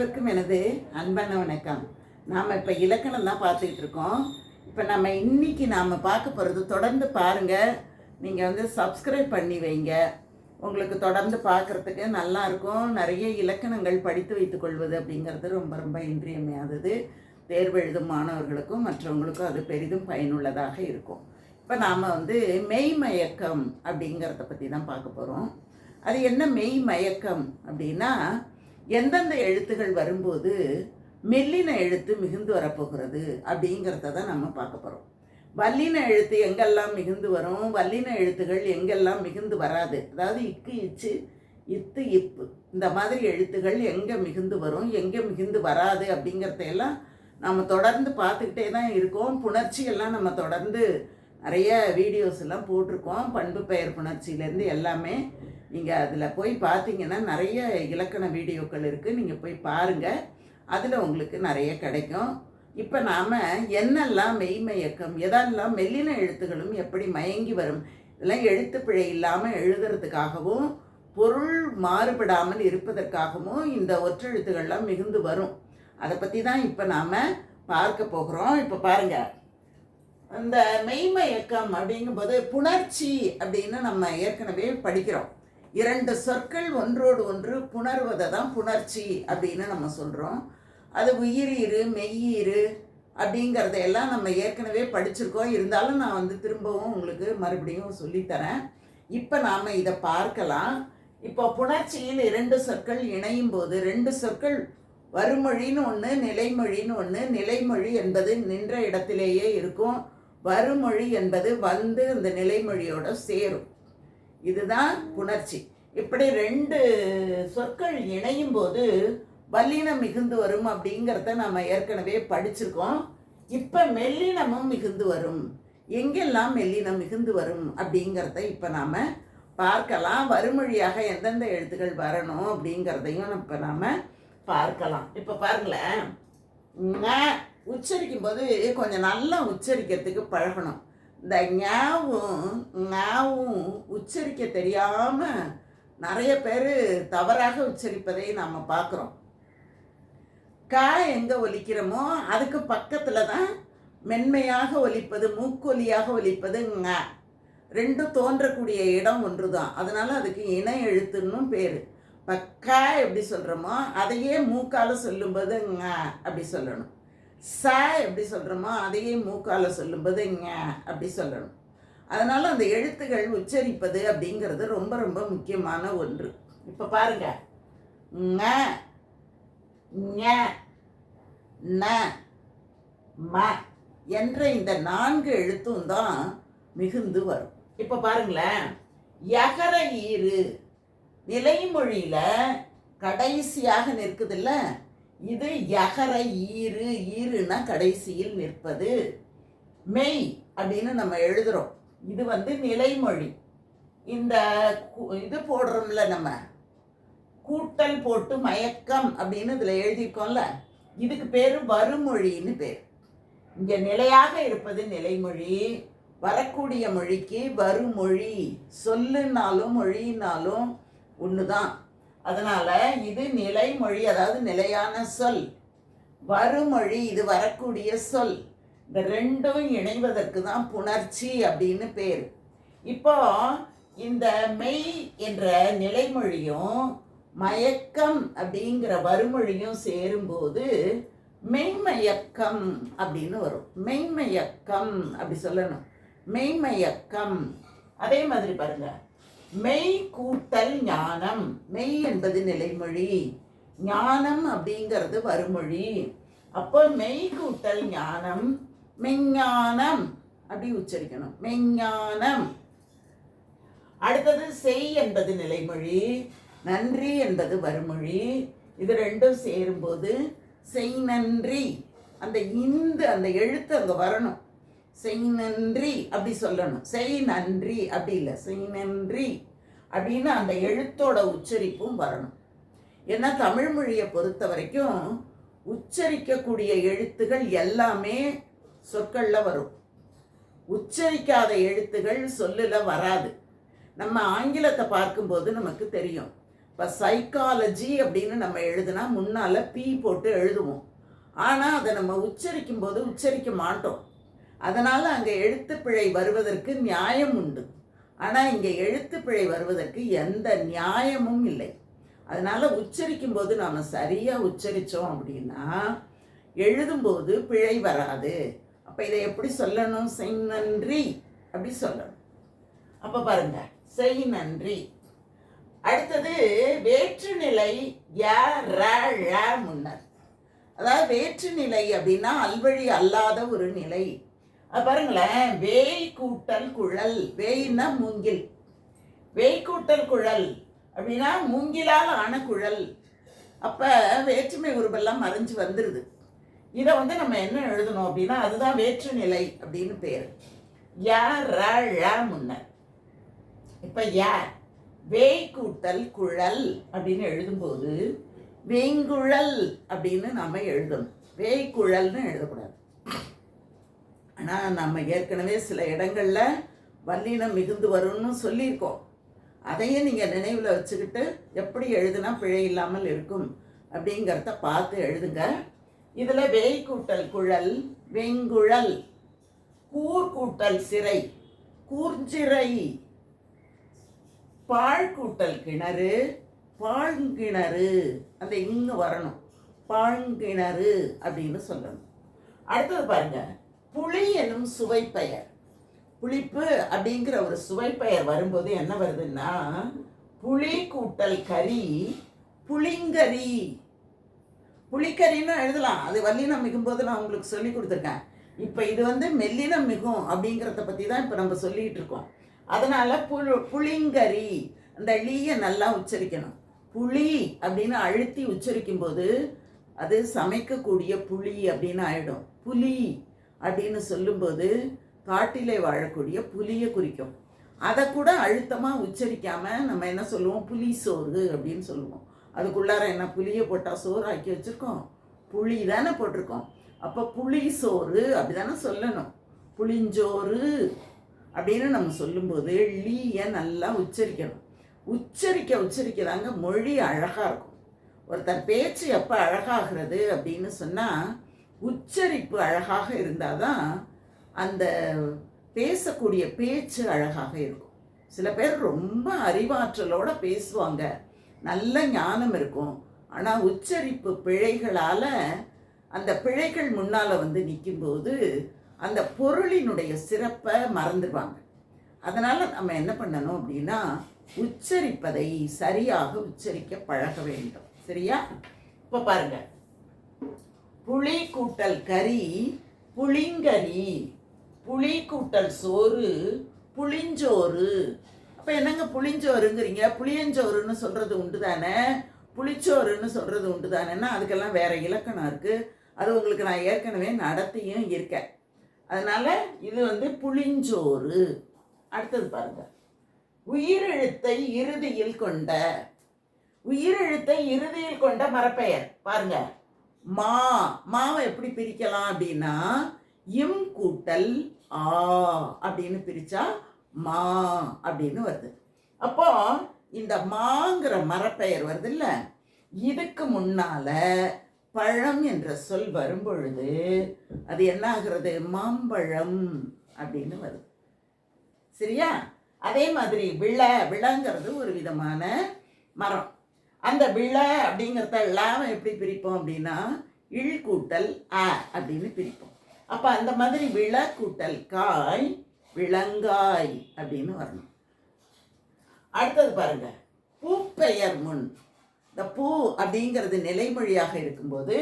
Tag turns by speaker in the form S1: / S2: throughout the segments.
S1: அனைவருக்கும் எனது அன்பான வணக்கம். நாம் இப்போ இலக்கணம் தான் பார்த்துக்கிட்டு இருக்கோம். இப்போ நம்ம இன்னைக்கு நாம் பார்க்க போகிறது தொடர்ந்து பாருங்கள் நீங்கள் வந்து சப்ஸ்கிரைப் பண்ணி வைங்க. உங்களுக்கு தொடர்ந்து பார்க்குறதுக்கு நல்லா இருக்கும். நிறைய இலக்கணங்கள் படித்து வைத்துக்கொள்வது அப்படிங்கிறது ரொம்ப ரொம்ப இன்றியமையாதது. தேர்வு எழுதும் மாணவர்களுக்கும் மற்றவங்களுக்கும் அது பெரிதும் பயனுள்ளதாக இருக்கும். இப்போ நாம் வந்து மெய்மயக்கம் அப்படிங்கிறத பற்றி தான் பார்க்க போகிறோம் அது என்ன மெய் மயக்கம் அப்படின்னா எந்தெந்த எழுத்துகள் வரும்போது மெல்லின எழுத்து மிகுந்து வரப்போகிறது அப்படிங்கிறத தான் நம்ம பார்க்க போகிறோம் வல்லின எழுத்து எங்கெல்லாம் மிகுந்து வரும்? வல்லின எழுத்துகள் எங்கெல்லாம் மிகுந்து வராது? அதாவது இக்கு இச்சு இத்து இப்பு. இந்த மாதிரி எழுத்துகள் எங்கே மிகுந்து வரும்? எங்கே மிகுந்து வராது அப்படிங்கிறதையெல்லாம் நம்ம தொடர்ந்து பார்த்துக்கிட்டே தான் இருக்கோம். புணர்ச்சியெல்லாம் நம்ம தொடர்ந்து நிறைய வீடியோஸ் எல்லாம் போட்டிருக்கோம். பண்பு பெயர் புணர்ச்சியிலேருந்து எல்லாமே நீங்கள் அதில் போய் பார்த்தீங்கன்னா நிறைய இலக்கண வீடியோக்கள் இருக்குது நீங்கள் போய் பாருங்கள் அதில் உங்களுக்கு நிறைய கிடைக்கும். இப்போ நாம் என்னெல்லாம் மெய்மயக்கம் எதெல்லாம் மெல்லின எழுத்துகளும் எப்படி மயங்கி வரும் இதெல்லாம் எழுத்து பிழை இல்லாமல் எழுதுறதுக்காகவும் பொருள் மாறுபடாமல் இருப்பதற்காகவும் இந்த ஒற்றெழுத்துக்கள்லாம் மிகுந்து வரும். அதை பற்றி தான் இப்போ நாம் பார்க்க போகிறோம். இப்போ பாருங்கள் அந்த மெய்மயக்கம் அப்படிங்கும்போது புணர்ச்சி அப்படின்னு நம்ம ஏற்கனவே படிக்கிறோம். இரண்டு சொற்கள் ஒன்றோடு ஒன்று புணர்வதை தான் புணர்ச்சி அப்படின்னு நம்ம சொல்கிறோம் அது உயிரீரு மெய்யீரு அப்படிங்கிறதையெல்லாம் நம்ம ஏற்கனவே படிச்சிருக்கோம். இருந்தாலும் நான் வந்து திரும்பவும் உங்களுக்கு மறுபடியும் சொல்லித்தரேன். இப்போ நாம் இதை பார்க்கலாம். இப்போ புணர்ச்சியில் இரண்டு சொற்கள் இணையும் போது ரெண்டு சொற்கள் வருமொழின்னு ஒன்று நிலைமொழின்னு ஒன்று நிலைமொழி என்பது நின்ற இடத்திலேயே இருக்கும். வருமொழி என்பது வந்து அந்த நிலைமொழியோட சேரும். இதுதான் புணர்ச்சி. இப்படி ரெண்டு சொற்கள் இணையும் போது வல்லினம் மிகுந்து வரும் அப்படிங்கிறத நம்ம ஏற்கனவே படிச்சிருக்கோம். இப்போ மெல்லினமும் மிகுந்து வரும். எங்கெல்லாம் மெல்லினம் மிகுந்து வரும் அப்படிங்கிறத இப்போ நாம் பார்க்கலாம். வறுமொழியாக எந்தெந்த எழுத்துக்கள் வரணும் அப்படிங்கிறதையும் இப்போ நாம் பார்க்கலாம். இப்போ பாருங்களேன். உச்சரிக்கும் போது கொஞ்சம் நல்லா உச்சரிக்கிறதுக்கு பழகணும். இந்த ஞாவும் ஞாவும் உச்சரிக்க தெரியாமல் நிறைய பேர் தவறாக உச்சரிப்பதை நாம் பார்க்குறோம். கா எங்கே ஒலிக்கிறோமோ அதுக்கு பக்கத்தில் தான் மென்மையாக ஒலிப்பது மூக்கொலியாக ஒலிப்பது ங. ரெண்டும் தோன்றக்கூடிய இடம் ஒன்று தான் அதனால் அதுக்கு இணை எழுத்துன்னு பேர். இப்போ எப்படி சொல்கிறோமோ அதையே மூக்கால் சொல்லும்போது ங அப்படி சொல்லணும். ச எப்படி சொல்கிறோமோ அதையே மூக்கால் சொல்லும்போது ஞ அப்படி சொல்லணும். அதனால் அந்த எழுத்துகள் உச்சரிப்பது அப்படிங்கிறது ரொம்ப ரொம்ப முக்கியமான ஒன்று. இப்போ பாருங்க. ஞ ஞ ந ம என்ற இந்த நான்கு எழுத்தும் தான் மிகுந்து வரும். இப்போ பாருங்களேன். யகர ஈறு நிலைமொழியில் கடைசியாக நிற்குதில்ல? இது யகர ஈறு ஈறுனா கடைசியில் நிற்பது. மெய் அப்படின்னு நம்ம எழுதுறோம். இது வந்து நிலைமொழி. இந்த இது போடுறோம்ல நம்ம. கூட்டல் போட்டு மயக்கம் அப்படின்னு இதில் எழுதியிருக்கோம்ல. இதுக்கு பேர் வருமொழின்னு பேர். இங்கே நிலையாக இருப்பது நிலைமொழி வரக்கூடிய மொழிக்கு வருமொழி. சொல்லுனாலும் மொழினாலும் ஒன்று தான் அதனால் இது நிலைமொழி அதாவது நிலையான சொல். வருமொழி இது வரக்கூடிய சொல். இந்த ரெண்டும் இணைவதற்கு தான் புணர்ச்சி அப்படின்னு பேர். இப்போ இந்த மெய் என்ற நிலைமொழியும் மயக்கம் அப்படிங்கிற வருமொழியும் சேரும்போது மெய்மயக்கம் அப்படின்னு வரும். மெய்மயக்கம் அப்படி சொல்லணும். மெய்மயக்கம். அதே மாதிரி பாருங்கள் மெய் கூட்டல் ஞானம். மெய் என்பது நிலைமொழி. ஞானம் அப்படிங்கிறது வருமொழி அப்போ மெய் கூட்டல் ஞானம் மெஞ்ஞானம் அப்படி உச்சரிக்கணும். மெஞ்ஞானம். அடுத்தது செய் என்பது நிலைமொழி. நன்றி என்பது வருமொழி இது ரெண்டும் சேரும்போது செய் நன்றி. அந்த இந்து அந்த எழுத்து அங்கே வரணும். செய் நன்றி அப்படி சொல்லணும். செய் நன்றி அப்படி இல்லை. செய் நன்றி அப்படின்னு அந்த எழுத்தோட உச்சரிப்பும் வரணும். ஏன்னா தமிழ் மொழியை பொறுத்த வரைக்கும் உச்சரிக்கக்கூடிய எழுத்துகள் எல்லாமே சொற்களில் வரும். உச்சரிக்காத எழுத்துகள் சொல்லில் வராது. நம்ம ஆங்கிலத்தை பார்க்கும்போது நமக்கு தெரியும். இப்போ சைக்காலஜி அப்படின்னு நம்ம எழுதுனா முன்னால் பி போட்டு எழுதுவோம். ஆனால் அதை நம்ம உச்சரிக்கும் போது உச்சரிக்க மாட்டோம். அதனால் அங்கே எழுத்துப்பிழை வருவதற்கு நியாயம் உண்டு. ஆனால் இங்கே எழுத்துப்பிழை வருவதற்கு எந்த நியாயமும் இல்லை. அதனால் உச்சரிக்கும் போது நாம் சரியாக உச்சரித்தோம் அப்படின்னா எழுதும்போது பிழை வராது. அப்போ இதை எப்படி சொல்லணும்? செய் நன்றி அப்படி சொல்லணும். அப்போ பாருங்க செய் நன்றி. அடுத்தது வேற்றுநிலை ய ர முன்னர். அதாவது வேற்றுநிலை அப்படின்னா அல்வழி அல்லாத ஒரு நிலை. பாருங்களேன். வேய் கூட்டல் குழல் வேய்னா மூங்கில். வேய் கூட்டல் குழல் அப்படின்னா மூங்கிலால் ஆன குழல். அப்போ வேற்றுமை உருவெல்லாம் மறைஞ்சு வந்துடுது இதை வந்து நம்ம என்ன எழுதணும் அப்படின்னா அதுதான் வேற்றுநிலை அப்படின்னு பேர். ய ர ழ முன்னர் இப்போ யார் வேய் கூட்டல் குழல் அப்படின்னு எழுதும்போது வேங்குழல் அப்படின்னு நம்ம எழுதணும். வேய்க்குழல்னு எழுதக்கூடாது. ஆனால் நம்ம ஏற்கனவே சில இடங்களில் வல்லினம் மிகுந்து வரும்னு சொல்லியிருக்கோம். அதையும் நீங்கள் நினைவில் வச்சுக்கிட்டு எப்படி எழுதுனா பிழை இல்லாமல் இருக்கும் அப்படிங்கிறத பார்த்து எழுதுங்க. இதில் வேய் கூட்டல் குழல் வெங்குழல் கூர் கூட்டல் சிறை கூர்ஞ்சிறை பாழ் கூட்டல் கிணறு பாழ்கிணறு. அந்த இங்கு வரணும். பாழ்கிணறு அப்படின்னு சொல்லணும். அடுத்தது பாருங்கள் புளி எனும் சுவைப்பெயர். புளிப்பு அப்படிங்கிற ஒரு சுவைப்பெயர் வரும்போது என்ன வருதுன்னா புளி கூட்டல் கறி புளிங்கறி. புளிக்கறின்னு எழுதலாம். அது வல்லினம் மிகும்போது நான் உங்களுக்கு சொல்லி கொடுத்துருக்கேன். இப்போ இது வந்து மெல்லினம் மிகும் அப்படிங்கிறத பற்றி தான் இப்போ நம்ம சொல்லிகிட்டு இருக்கோம். அதனால் புழு புளிங்கறி அந்த லீயை நல்லா உச்சரிக்கணும். புளி அப்படின்னு அழுத்தி உச்சரிக்கும் போது அது சமைக்கக்கூடிய புளி அப்படின்னு ஆயிடும். புளி. அப்படின்னு சொல்லும்போது காட்டிலே வாழக்கூடிய புலியை குறிக்கும். அதை கூட அழுத்தமாக உச்சரிக்காமல் நம்ம என்ன சொல்லுவோம்? புளி சோறு அப்படின்னு சொல்லுவோம். அதுக்குள்ளார என்ன புளியை போட்டால் சோறு ஆக்கி வச்சுருக்கோம்? புளி தானே போட்டிருக்கோம். அப்போ புளி சோறு அப்படி தானே சொல்லணும். புளிஞ்சோறு அப்படின்னு நம்ம சொல்லும்போது லீயை நல்லா உச்சரிக்கணும். உச்சரிக்க உச்சரிக்கிறாங்க மொழி அழகாக இருக்கும். ஒருத்தர் பேச்சு எப்போ அழகாகிறது அப்படின்னு சொன்னால் உச்சரிப்பு அழகாக இருந்தால் தான் அந்த பேசக்கூடிய பேச்சு அழகாக இருக்கும். சில பேர் ரொம்ப அறிவாற்றலோட பேசுவாங்க. நல்ல ஞானம் இருக்கும். ஆனால் உச்சரிப்பு பிழைகளால் அந்த பிழைகள் முன்னால் வந்து நிற்கும்போது அந்த பொருளினுடைய சிறப்பை மறந்துடுவாங்க. அதனால் நம்ம என்ன பண்ணணும் அப்படின்னா உச்சரிப்பதை சரியாக உச்சரிக்க பழக வேண்டும். சரியா? இப்போ பாருங்கள் புளி கூட்டல் கறி புளிங்கறி புளி கூட்டல் சோறு புளிஞ்சோறு. அப்போ என்னங்க புளிஞ்சோறுங்கிறீங்க? புளியஞ்சோறுன்னு சொல்கிறது உண்டு தானே புளிச்சோறுன்னு சொல்கிறது உண்டு தானேன்னா அதுக்கெல்லாம் வேற இலக்கணம் இருக்குது அது உங்களுக்கு நான் ஏற்கனவே நடத்தியும் இருக்கேன். அதனால் இது வந்து புளிஞ்சோறு. அடுத்தது பாருங்க. உயிரெழுத்தை இறுதியில் கொண்ட உயிரெழுத்தை இறுதியில் கொண்ட மரப்பெயர். பாருங்க. மா மாவை எப்படி பிரிக்கலாம் அப்படின்னா இம் கூட்டல் ஆ அப்படின்னு பிரிச்சா மா அப்படின்னு வருது. அப்போ இந்த மாங்கிற மரப்பெயர் வருது இல்லை இதுக்கு முன்னால பழம் என்ற சொல் வரும்பொழுது அது என்ன ஆகிறது மாம்பழம் அப்படின்னு வருது. சரியா? அதே மாதிரி விளை விளங்கிறது ஒரு விதமான மரம். அந்த விழ அப்படிங்கிறத லாவை எப்படி பிரிப்போம் அப்படின்னா இழ் கூட்டல் அ அப்படின்னு பிரிப்போம். அப்போ அந்த மாதிரி விளை கூட்டல் காய் விளங்காய் அப்படின்னு வரணும். அடுத்தது பாருங்க. பூப்பெயர் முன். இந்த பூ அப்படிங்கிறது நிலைமொழியாக இருக்கும்போது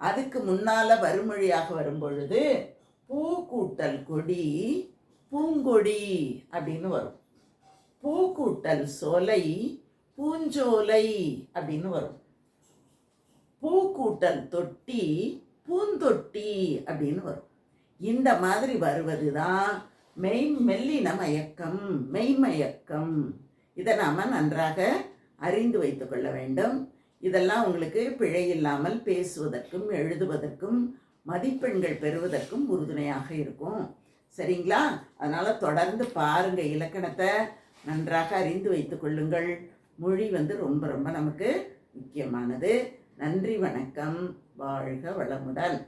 S1: அதுக்கு முன்னால் வருமொழியாக வரும் பொழுது பூ கூட்டல் கொடி பூங்கொடி அப்படின்னு வரும். பூ கூட்டல் சோலை பூஞ்சோலை அப்படின்னு வரும். பூக்கூட்டல் தொட்டி பூந்தொட்டி அப்படின்னு வரும். இந்த மாதிரி வருவது தான் மெய் மெல்லின மயக்கம் மெய்மயக்கம் இதை நாம் நன்றாக அறிந்து வைத்துக்கொள்ள வேண்டும். இதெல்லாம் உங்களுக்கு பிழை இல்லாமல் பேசுவதற்கும் எழுதுவதற்கும் மதிப்பெண்கள் பெறுவதற்கும் உறுதுணையாக இருக்கும். சரிங்களா? அதனால் தொடர்ந்து பாருங்கள் இலக்கணத்தை. நன்றாக அறிந்து வைத்துக்கொள்ளுங்கள் கொள்ளுங்கள். மொழி வந்து ரொம்ப ரொம்ப நமக்கு முக்கியமானது. நன்றி வணக்கம். வாழ்க வளமுடன்.